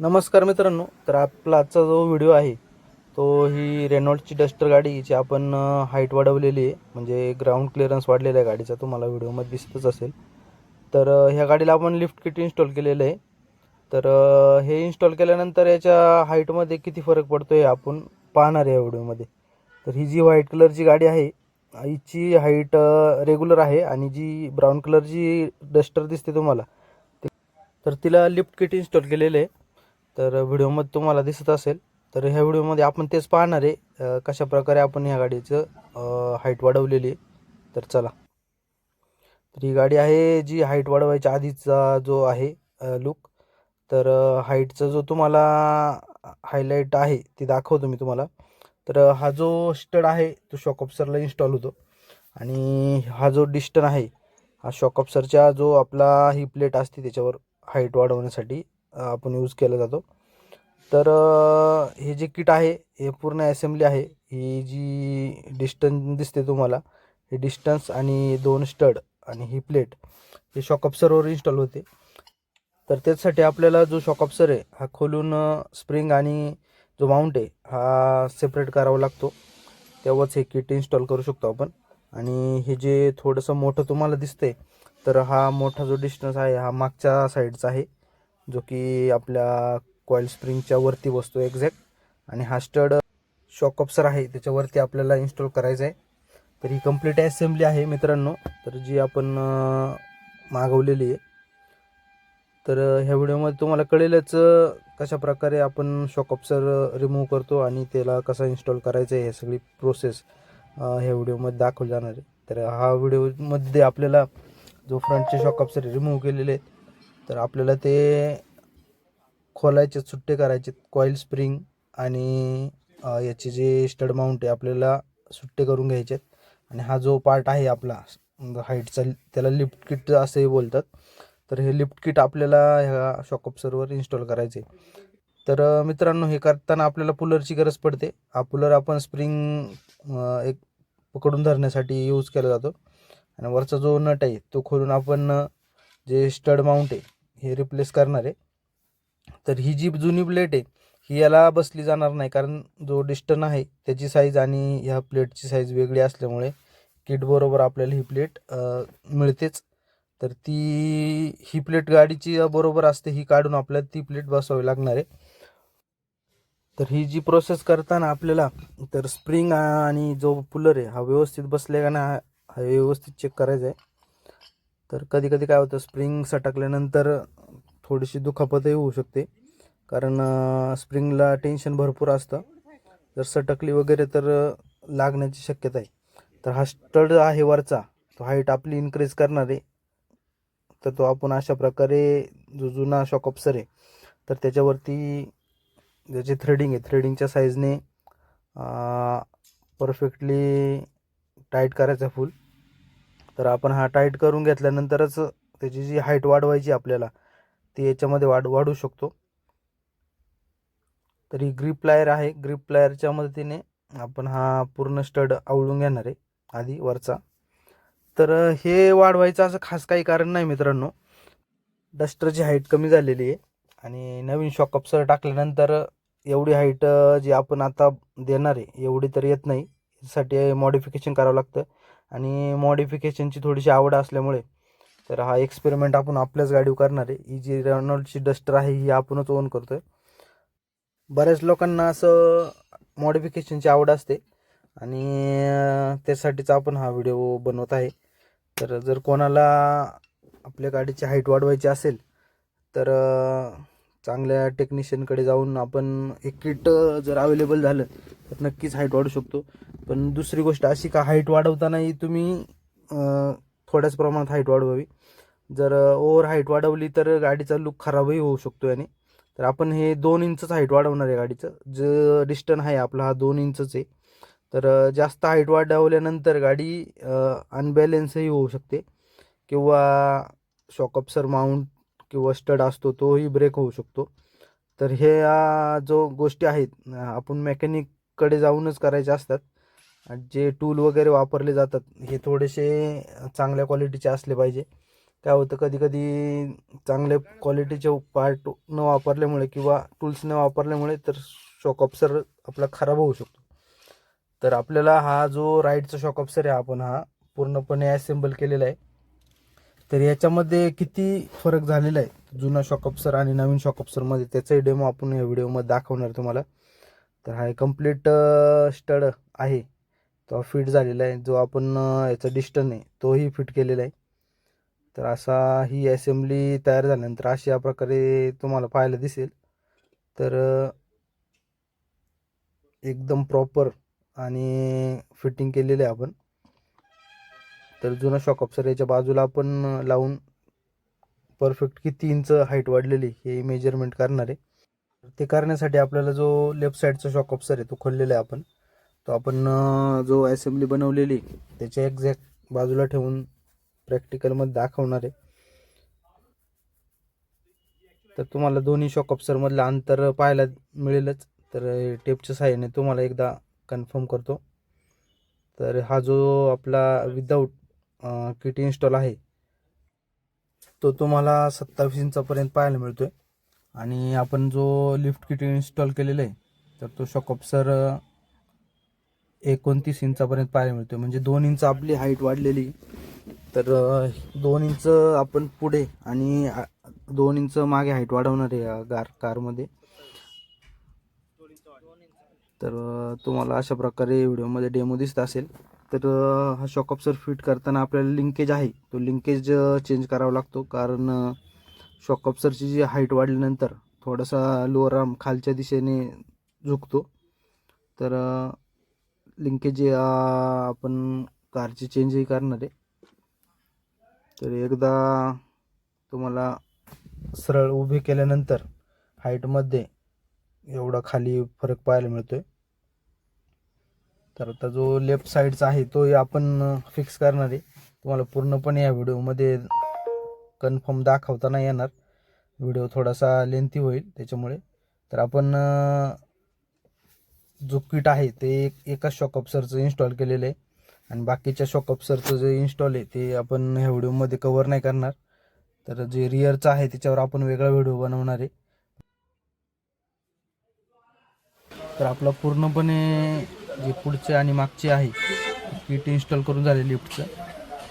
नमस्कार मित्रांनो तर आपला आजचा जो व्हिडिओ आहे तो ही रेनॉल्डची डस्टर गाडी हिची आपण हाईट वाढवलेली आहे म्हणजे ग्राउंड क्लिअरन्स वाढलेला आहे गाडीचा तुम्हाला व्हिडिओमध्ये दिसतच असेल. तर ह्या गाडीला आपण लिफ्ट किट इन्स्टॉल केलेलं आहे. तर हे इन्स्टॉल केल्यानंतर याच्या हाईटमध्ये किती फरक पडतो आहे आपण पाहणार आहे या व्हिडिओमध्ये. तर ही जी व्हाईट कलरची गाडी आहे हिची हाईट रेग्युलर आहे आणि जी ब्राऊन कलरची डस्टर दिसते तुम्हाला तर तिला लिफ्ट किट इन्स्टॉल केलेलं आहे. तर व्हिडिओमध्ये तुम्हाला दिसत असेल तर ह्या व्हिडिओमध्ये आपण तेच पाहणार आहे कशा प्रकारे आपण ह्या गाडीचं हाईट वाढवलेली आहे. तर चला. तर ही गाडी आहे जी हाईट वाढवायच्या आधीचा जो आहे लुक तर हाईटचा जो तुम्हाला हायलाईट आहे ती दाखवतो मी तुम्हाला. तर हा जो स्टड आहे तो शॉक ऑप्सरला इन्स्टॉल होतो. आणि हा जो डिस्टन आहे हा शॉक ऑप्सरच्या जो आपला ही प्लेट असते त्याच्यावर हाईट वाढवण्यासाठी आपण यूज केला जातो. तर हे जे किट आहे हे पूर्ण असेंब्ली आहे. ही जी डिस्टन्स दिसते तुम्हाला हे डिस्टन्स आणि दोन स्टड आणि ही प्लेट हे शॉकअप्सरवर इन्स्टॉल होते. तर त्याचसाठी आपल्याला जो शॉकअप्सर आहे हा खोलून स्प्रिंग आणि जो माउंट आहे हा सेपरेट करावा लागतो. तेव्हाच हे किट इन्स्टॉल करू शकतो आपण. आणि हे जे थोडंसं मोठं तुम्हाला दिसतंय तर हा मोठा जो डिस्टन्स आहे हा मागच्या साईडचा आहे. जो की आपल्या कॉईल स्प्रिंगच्या वरती बसतो एक्झॅक्ट आणि हा स्टड शॉक ऑप्सर आहे. त्याच्यावरती आपल्याला इन्स्टॉल करायचं आहे. तर ही कंप्लीट असेंब्ली आहे मित्रांनो. तर जी आपण मागवलेली आहे. तर ह्या व्हिडिओमध्ये तुम्हाला कळेलच कशा प्रकारे आपण शॉक ऑप्सर रिमूव्ह करतो आणि त्याला कसा इन्स्टॉल करायचं आहे हे सगळी प्रोसेस ह्या व्हिडिओमध्ये दाखवली जाणार आहे. तर हा व्हिडिओमध्ये आपल्याला जो फ्रंटचे शॉक ऑप्सर रिमूव्ह केलेले आहेत तर आपल्याला ते खोलायचे सुट्टे करायचे कॉईल स्प्रिंग आणि याचे जे स्टड माउंट आहे आपल्याला सुट्टे करून घ्यायचे आहेत. आणि हा जो पार्ट आहे आपला म्हणजे हाईटचा त्याला लिफ्ट किट असंही बोलतात. तर हे लिफ्ट किट आपल्याला ह्या शॉकअप सर्वर इन्स्टॉल करायचे. तर मित्रांनो हे करताना आपल्याला पुलरची गरज पडते. हा पुलर आपण स्प्रिंग एक पकडून धरण्यासाठी यूज केला जातो. आणि वरचा जो नट आहे तो खोलून आपण जे स्टड माउंट आहे हे रिप्लेस करणार आहे. तर ही जी जुनी प्लेट आहे ही याला बसली जाणार नाही कारण जो डिस्टन आहे त्याची साईज आणि ह्या प्लेटची साईज वेगळी असल्यामुळे किटबरोबर आपल्याला ही प्लेट मिळतेच. तर ती ही प्लेट गाडीची बरोबर असते ही काढून आपल्याला ती प्लेट बसवावी लागणार आहे. तर ही जी प्रोसेस करताना आपल्याला तर स्प्रिंग आणि जो पुलर आहे हा व्यवस्थित बसले का ना हा व्यवस्थित चेक करायचा आहे. तर कधी कधी काय होतं स्प्रिंग सटकल्यानंतर थोडीशी दुखापतही होऊ शकते. कारण स्प्रिंगला टेन्शन भरपूर असतं. जर सटकली वगैरे तर लागण्याची शक्यता आहे तर हा स्टड आहे वरचा. तो हाईट आपली इन्क्रीज करणार. आहे तर तो आपण अशा प्रकारे जो जुना शॉक ऑप्सर आहे तर त्याच्यावरती ज्याची थ्रेडिंग आहे थ्रेडिंगच्या साईजने परफेक्टली टाईट करायचा फुल तर आपण हा टाईट करून घेतल्यानंतरच त्याची जी हाईट वाढवायची आपल्याला ती याच्यामध्ये वाढ वाढू शकतो. तर ही ग्रीप प्लायर आहे. ग्रीप प्लायरच्या मदतीने आपण हा पूर्ण स्टड आवळून घेणार आहे आधी वरचा. तर हे वाढवायचं असं खास काही कारण नाही मित्रांनो. डस्टरची हाईट कमी झालेली आहे आणि नवीन शॉकअपसर टाकल्यानंतर एवढी हाईट जी आपण आता देणार आहे एवढी तर येत नाही. यासाठी मॉडिफिकेशन करावं लागतं. आणि मॉडिफिकेशनची थोडीशी आवड असल्यामुळे तर हा एक्सपेरिमेंट आपण आपल्याच गाडीवर करणार आहे. ही जी रेनॉल्डची डस्टर आहे ही आपणच ओन करतो आहे बऱ्याच लोकांना असं मॉडिफिकेशनची आवड असते आणि त्यासाठीच आपण हा व्हिडिओ बनवत आहे. तर जर कोणाला आपल्या गाडीची हाईट वाढवायची असेल तर चांगल्या टेक्निशियनकडे जाऊन आपण एक किट जर अवेलेबल झालं तर नक्कीच हाईट वाढू शकतो. पण दुसरी गोष्ट अशी का हाईट वाढवतानाही तुम्ही थोड्याच प्रमाणात हाईट वाढवावी. जर ओव्हर हाईट वाढवली तर गाडीचा लुक खराबही होऊ शकतो याने. तर आपण हे दोन इंचच हाईट वाढवणार आहे गाडीचं. जे डिस्टन आहे आपला हा दोन इंचच आहे. तर जास्त हाईट वाढवल्यानंतर गाडी अनबॅलेन्सही होऊ शकते. किंवा शॉकअप्सर माउंट किंवा स्टड असतो तोही ब्रेक होऊ शकतो. तर हे जो गोष्टी आहेत आपण मेकॅनिककडे जाऊनच करायचे असतात. जे टूल वगैरे वापरले जातात हे थोडेसे चांगल्या क्वालिटीचे असले पाहिजे. काय होतं कधी कधी क्वालिटीचे पार्ट न वापरल्यामुळे किंवा टूल्स न वापरल्यामुळे तर शॉक ऑप्सर आपला खराब होऊ शकतो. तर आपल्याला हा जो राईटचा शॉक ऑप्सर आहे आपण हा पूर्णपणे असेंबल केलेला आहे. तर याच्यामध्ये किती फरक झालेला आहे? जुना शॉक ऑप्सर आणि नवीन शॉक ऑप्सरमध्ये त्याचाही डेमो आपण या व्हिडिओमध्ये दाखवणार तुम्हाला. तर हा कंप्लीट स्टड आहे. तो फिट झालेला आहे. जो आपण याचा डिस्टन आहे तोही फिट केलेला आहे. तर असा ही असेंब्ली तयार झाल्यानंतर अशा प्रकारे तुम्हाला पाहायला दिसेल. तर एकदम प्रॉपर आणि फिटिंग केलेलं आहे आपण. तर जुना शॉक ऑप्सर याच्या बाजूला आपण लावून परफेक्ट किती इंच हाईट वाढलेली हे मेजरमेंट करणार आहे. ते करण्यासाठी आपल्याला जो लेफ्ट साईडचा शॉक ऑप्सर आहे तो खोललेला आहे आपण. तो आपण जो असेंब्ली बनवलेली त्याच्या एक्झॅक्ट बाजूला ठेवून प्रॅक्टिकलमध्ये दाखवणार आहे. तर तुम्हाला दोन्ही शॉक ऑप्सरमधलं अंतर पाहायला मिळेलच. तर टेपच्या सहाय्याने तुम्हाला एकदा कन्फर्म करतो. तर हा जो आपला विदाऊट किट इन्स्टॉल आहे. तो तुम्हाला सत्तावीस इंचापर्यंत पाहायला मिळतो आहे आणि आपण जो लिफ्ट किट इन्स्टॉल केलेला आहे तर तो शॉकऑप्सर एकोणतीस इंचापर्यंत पाहायला मिळतोय. म्हणजे दोन इंच आपली हाईट वाढलेली. तर दोन इंच आपण पुढे आणि दोन इंच मागे हाईट वाढवणार आहे गार कारमध्ये. तर तुम्हाला अशा प्रकारे व्हिडिओमध्ये डेमो दिसत असेल. तर हा शॉक ऑप्सर फिट करताना आपल्याला लिंकेज आहे. तो लिंकेज चेंज करावा लागतो. कारण शॉक ऑप्सरची जी हाईट वाढल्यानंतर थोडासा लोअर आर्म खालच्या दिशेने झुकतो. तर लिंकेज आपण कारची चेंजही करणार आहे. तर एकदा तुम्हाला सरळ उभे केल्यानंतर हाईटमध्ये एवढा खाली फरक पाहायला मिळतो आहे तर आता जो लेफ्ट साईडचा आहे तोही आपण फिक्स करणार आहे. तुम्हाला पूर्णपणे या व्हिडिओमध्ये कन्फर्म दाखवता नाही येणार. व्हिडिओ थोडासा लेंथी होईल त्याच्यामुळे. तर आपण जो किट आहे ते एक एकाच शॉकअपसरचं इन्स्टॉल केलेलं आहे. आणि बाकीच्या शॉकअपसरचं जे इन्स्टॉल आहे ते आपण ह्या व्हिडिओमध्ये कवर नाही करणार. तर जे रिअरचं आहे त्याच्यावर आपण वेगळा व्हिडिओ बनवणार आहे. तर आपला पूर्णपणे जे पुढचे आणि मागचे आहे किट इन्स्टॉल करून झाले लिफ्टचं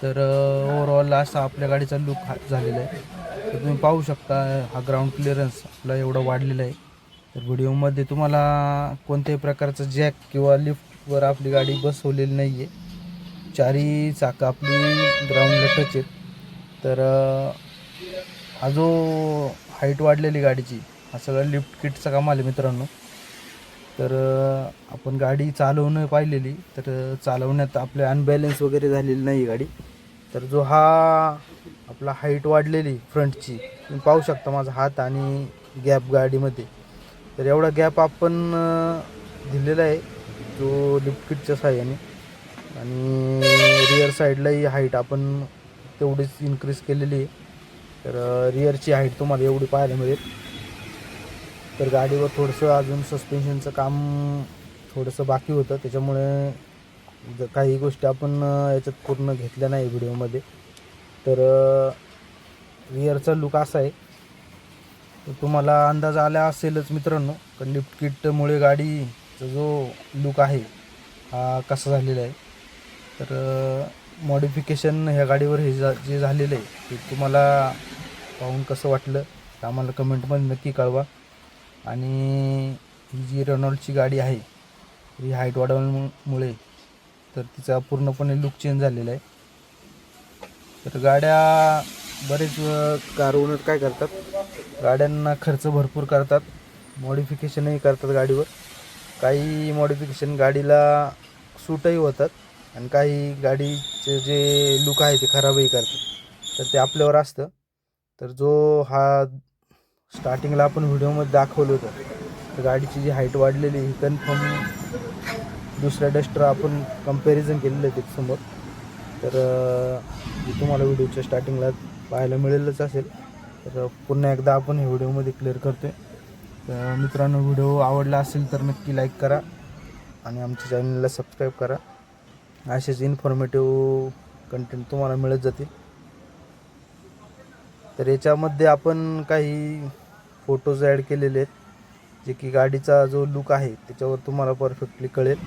तर ओवरऑल असा आपल्या गाडीचा लुक हा झालेला आहे. तर तुम्ही पाहू शकता हा ग्राउंड क्लिअरन्स आपला एवढा वाढलेला आहे. तर व्हिडिओमध्ये तुम्हाला कोणत्याही प्रकारचं जॅक किंवा लिफ्टवर आपली गाडी बसवलेली नाही आहे चारी चाकं आपली ग्राउंडला टच आहेत. तर हा जो हाईट वाढलेली गाडीची हा सगळा लिफ्ट किटचा कमाल आहे मित्रांनो? तर आपण गाडी चालवणं पाहिलेली. तर चालवण्यात आपले अनबॅलेन्स वगैरे झालेली नाही गाडी. तर जो हा आपला हाईट वाढलेली फ्रंटची तुम्ही पाहू शकता माझा हात आणि गॅप गाडीमध्ये. तर एवढा गॅप आपण दिलेला आहे जो लिफ्ट किटच्या साह्याने. आणि रिअर साईडलाही हाईट आपण तेवढीच इन्क्रीज केलेली आहे. तर रिअरची हाईट तुम्हाला एवढी पाहायला मिळेल. तर गाडीवर थोडंसं अजून सस्पेन्शनचं काम थोडंसं बाकी होतं. त्याच्यामुळे काही गोष्टी आपण याच्यात पूर्ण घेतल्या नाही व्हिडिओमध्ये. तर रिअरचा लुक असा आहे. तुम्हाला अंदाज आला असेलच मित्रांनो कारण लिफ्ट किटमुळे गाडीचा जो लुक आहे हा कसा झालेला आहे. तर मॉडिफिकेशन ह्या गाडीवर हे जा जे झालेलं आहे ते तुम्हाला पाहून कसं वाटलं ते आम्हाला कमेंटमध्ये नक्की कळवा. आणि ही जी रेनॉल्डची गाडी आहे ही हाईट वाढवल्यामुळे तर तिचा पूर्णपणे लुक चेंज झालेला आहे. तर गाड्या बरेच कार ओनर काय करतात? गाड्यांना खर्च भरपूर करतात. मॉडिफिकेशनही करतात गाडीवर. काही मॉडिफिकेशन गाडीला सूटही होतात आणि काही गाडीचे जे लुक आहे ते खराबही करतात. तर ते आपल्यावर असतं. तर जो हा स्टार्टिंगला आपण व्हिडिओमध्ये दाखवलं होतं. तर गाडीची जी हाईट वाढलेली ही कन्फर्म दुसऱ्या डस्टर आपण कंपॅरिझन केलेलं आहे त्याच्यासमोर तर तुम्हाला व्हिडिओच्या स्टार्टिंगला पाहायला मिळेलच असेल. तर पुन्हा एकदा आपण हे व्हिडिओमध्ये क्लिअर करतो आहे तर मित्रांनो व्हिडिओ आवडला असेल तर नक्की लाईक करा आणि आमच्या चॅनलला सबस्क्राईब करा. असेच इन्फॉर्मेटिव्ह कंटेंट तुम्हाला मिळत जातील. तर याच्यामध्ये आपण काही फोटोज ॲड केलेले आहेत. जे की गाडीचा जो लुक आहे त्याच्यावर तुम्हाला परफेक्टली कळेल.